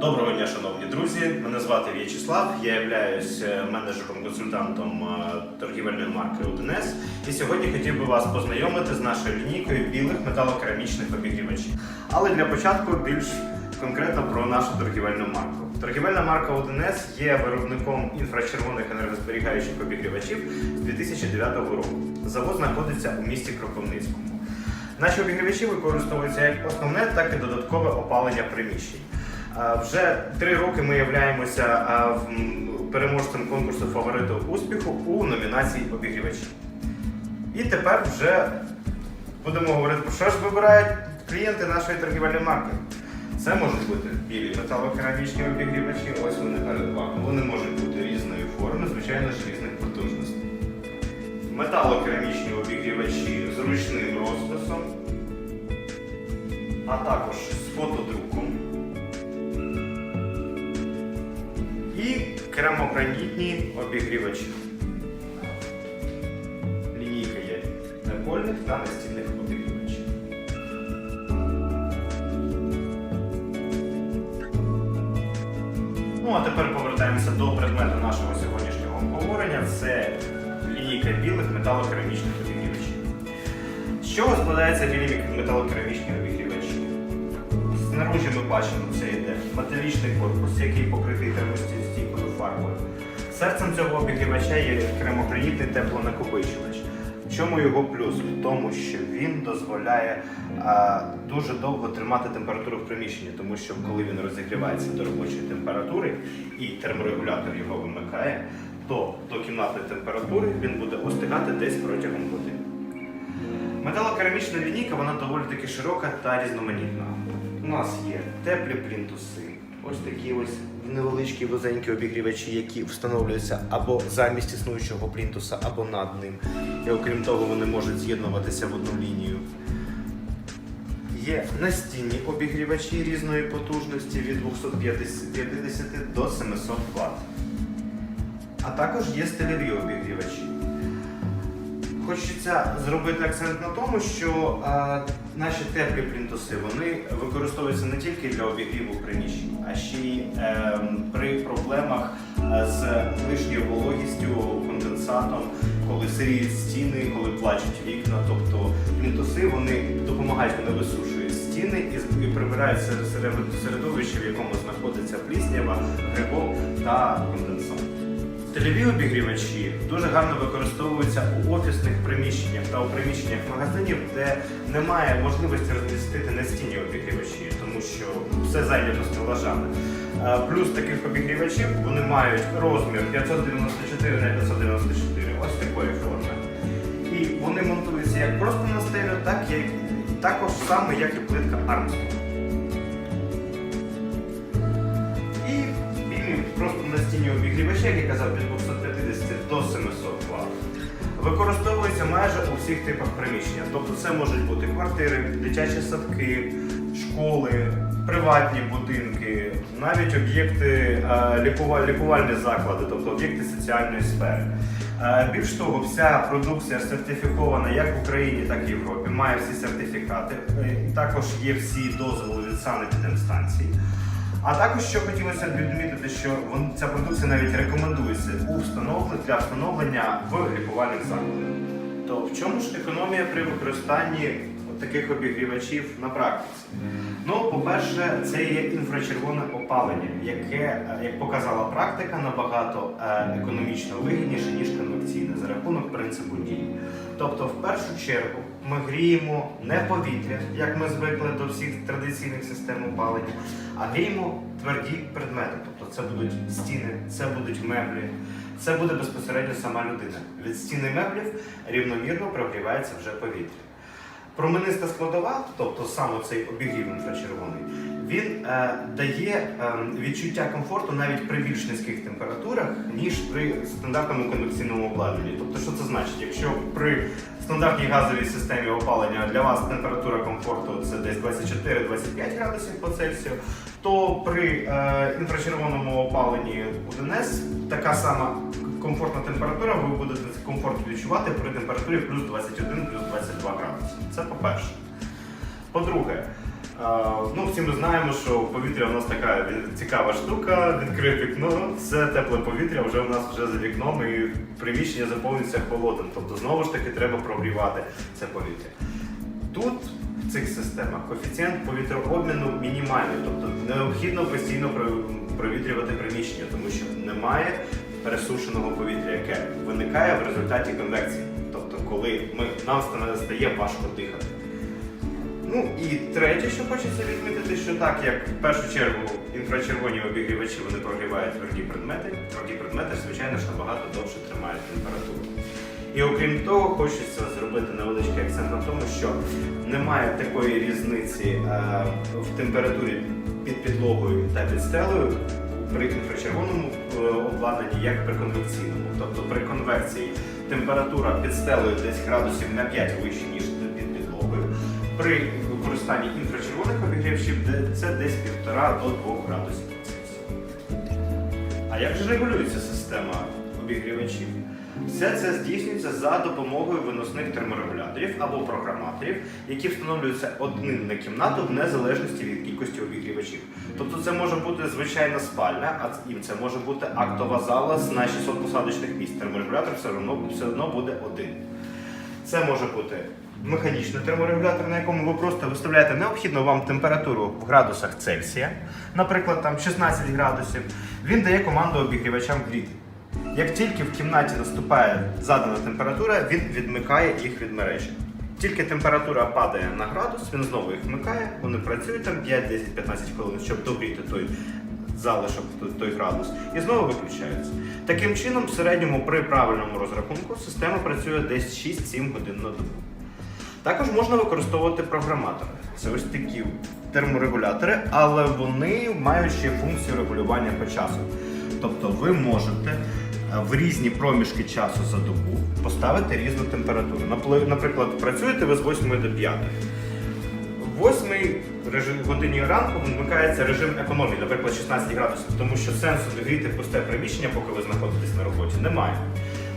Доброго дня, шановні друзі. Мене звати В'ячеслав. Я являюсь е, менеджером-консультантом е, торгівельної марки Одинес. І сьогодні хотів би вас познайомити з нашою лінійкою білих металокерамічних обігрівачів. Але для початку більш конкретно про нашу торгівельну марку. Торгівельна марка Одинес є виробником інфрачервоних енергозберігаючих обігрівачів з 2009 року. Завод знаходиться у місті Кропивницькому. Наші обігрівачі використовуються як основне, так і додаткове опалення приміщень. Вже три роки ми являємося переможцем конкурсу фавориту успіху у номінації обігрівачі. І тепер вже будемо говорити про що ж вибирають клієнти нашої торгівельної марки. Це можуть бути білі металокерамічні обігрівачі, ось вони перед вами. Вони можуть бути різної форми, звичайно ж різних потужностей. Металокерамічні обігрівачі з ручним розписом, а також з фотодруком. Керамогранітні обігрівачі. Лінійка є напольних та настільних обігрівачів. Ну а тепер повертаємося до предмету нашого сьогоднішнього обговорення. Це лінійка білих металокерамічних обігрівачів. З чого складаються білі металокерамічні обігрівачі? Знаружі ми бачимо, це йде металічний корпус, який покритий термостійкою фарбою. Серцем цього обігрівача є кремогранітний теплонакопичувач. В чому його плюс? В тому, що він дозволяє а, дуже довго тримати температуру в приміщенні, тому що коли він розігрівається до робочої температури і терморегулятор його вимикає, то до кімнатної температури він буде остигати десь протягом години. Металокерамічна лінійка вона доволі таки широка та різноманітна. У нас є теплі плінтуси, ось такі ось невеличкі вузенькі обігрівачі, які встановлюються або замість існуючого плінтуса, або над ним. І окрім того, вони можуть з'єднуватися в одну лінію. Є настінні обігрівачі різної потужності від 250 до 700 Вт. А також є стильові обігрівачі. Хочеться зробити акцент на тому, що е, наші теплі плінтуси вони використовуються не тільки для обігріву приміщень, а ще й е, при проблемах е, з лишньою вологістю, конденсатом, коли сиріють стіни, коли плачуть вікна. Тобто плінтуси вони допомагають, вони висушують стіни і, прибирають серед- серед- середовище, в якому знаходиться пліснява, грибок та конденсат. Стильові обігрівачі дуже гарно використовуються у офісних приміщеннях та у приміщеннях магазинів, де немає можливості розмістити настінні обігрівачі, тому що все зайнято стелажами. Е, Плюс таких обігрівачів вони мають розмір 594 на 594, ось такої форми. І вони монтуються як просто на стелю, так і також саме, як і плитка Армстронг. Настінні обігрівачі, як я казав, від 250 до 700 Вт. Використовуються майже у всіх типах приміщення. Тобто це можуть бути квартири, дитячі садки, школи, приватні будинки, навіть об'єкти е, лікувальні заклади, тобто об'єкти соціальної сфери. Е, Більш того, вся продукція сертифікована як в Україні, так і в Європі, має всі сертифікати. Е, Також є всі дозволи від санепідемстанцій. А також що хотілося б відмітити, що вон- ця продукція навіть рекомендується у встановлення для встановлення в лікувальних закладах. То в чому ж економія при використанні таких обігрівачів на практиці? Ну, по-перше, це є інфрачервоне опалення, яке, е, як показала практика, набагато е, економічно вигідніше, ніж конвекційне за рахунок принципу дії. Тобто, в першу чергу, ми гріємо не повітря, як ми звикли до всіх традиційних систем опалення, а гріємо тверді предмети. Тобто це будуть стіни, це будуть меблі, це буде безпосередньо сама людина. Від стіни меблів рівномірно прогрівається вже повітря. Промениста складова, тобто саме цей обігрів інфрачервоний, він е, дає е, відчуття комфорту навіть при більш низьких температурах, ніж при стандартному конвекційному обладнанні. Тобто, що це значить? Якщо при стандартній газовій системі опалення для вас температура комфорту це десь 24-25 градусів по Цельсію, то при е, інфрачервоному опаленні у ДНС така сама комфортна температура, ви будете комфорт відчувати при температурі плюс 21, плюс 22 градуси. Це по-перше. По-друге, Ну, всі ми знаємо, що повітря у нас така цікава штука, відкрив вікно, все тепле повітря вже у нас вже за вікном і приміщення заповнюється холодним. Тобто знову ж таки треба прогрівати це повітря. Тут в цих системах коефіцієнт повітрообміну мінімальний, тобто необхідно постійно провітрювати приміщення, тому що немає пересушеного повітря, яке виникає в результаті конвекції. Тобто, коли ми, нам стає важко дихати. Ну і третє, що хочеться відмітити, що так як в першу чергу інфрачервоні обігрівачі вони прогрівають тверді предмети, тверді предмети, звичайно ж, набагато довше тримають температуру. І окрім того, хочеться зробити невеличкий акцент на тому, що немає такої різниці е, в температурі під підлогою та під стелею при інфрачервоному е, обладнанні, як при конвекційному. Тобто при конвекції температура під стелею десь градусів на 5 вище, ніж під підлогою. При використанні інфрачервоних обігрівчів це десь 1,5 до 2 градусів. А як же регулюється система обігрівачів? Все це здійснюється за допомогою виносних терморегуляторів або програматорів, які встановлюються одним на кімнату в незалежності від кількості обігрівачів. Тобто це може бути звичайна спальня, а це може бути актова зала на 600 посадочних місць. Терморегулятор все одно, все одно буде один. Це може бути механічний терморегулятор, на якому ви просто виставляєте необхідну вам температуру в градусах Цельсія, наприклад, там 16 градусів. Він дає команду обігрівачам гріти. Як тільки в кімнаті наступає задана температура, він відмикає їх від мережі. Тільки температура падає на градус, він знову їх вмикає, вони працюють там 5, 10, 15 хвилин, щоб догріти той залишок, той- градус, і знову виключаються. Таким чином, в середньому при правильному розрахунку система працює десь 6-7 годин на добу. Також можна використовувати програматори. Це ось такі терморегулятори, але вони мають ще функцію регулювання по часу. Тобто ви можете в різні проміжки часу за добу поставити різну температуру. Наприклад, працюєте ви з 8 до 5. В 8 годині ранку вмикається режим економії, наприклад, 16 градусів, тому що сенсу догріти пусте приміщення, поки ви знаходитесь на роботі, немає.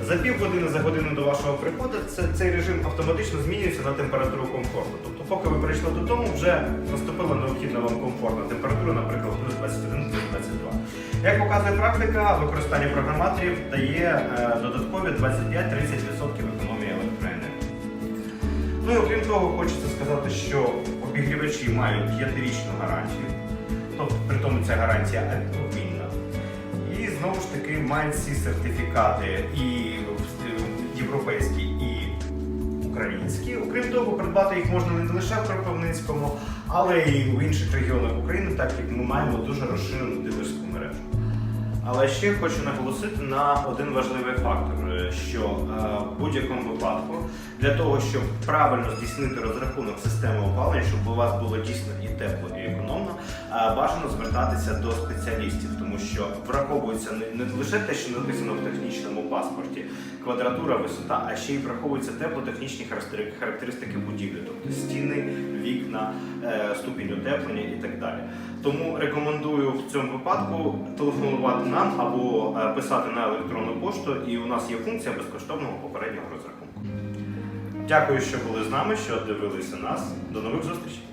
За півгодини, за годину до вашого приходу це, цей режим автоматично змінюється на температуру комфорту. Тобто, поки ви прийшли додому, вже наступила необхідна вам комфортна температура, наприклад, плюс 21, плюс 22. Як показує практика, використання програматорів дає е, додаткові 25-30% економії електроенергії. Ну і окрім того, хочеться сказати, що обігрівачі мають п'ятирічну гарантію, тобто при тому ця гарантія обмінна. І знову ж таки мають всі сертифікати і європейські, і українські. Окрім того, придбати їх можна не лише в Кропивницькому, але й в інших регіонах України, так як ми маємо дуже розширену дилерську мережу. Але ще хочу наголосити на один важливий фактор, е, що е, в будь-якому випадку для того, щоб правильно здійснити розрахунок системи опалення, щоб у вас було дійсно і тепло, і економно, е, бажано звертатися до спеціалістів, тому що враховується не, лише те, що написано в технічному паспорті, квадратура, висота, а ще й враховуються теплотехнічні характери- характеристики будівлі, тобто стіни, вікна, ступінь утеплення і так далі. Тому рекомендую в цьому випадку телефонувати нам або е, писати на електронну пошту, і у нас є функція безкоштовного попереднього розрахунку. Дякую, що були з нами, що дивилися нас. До нових зустрічей!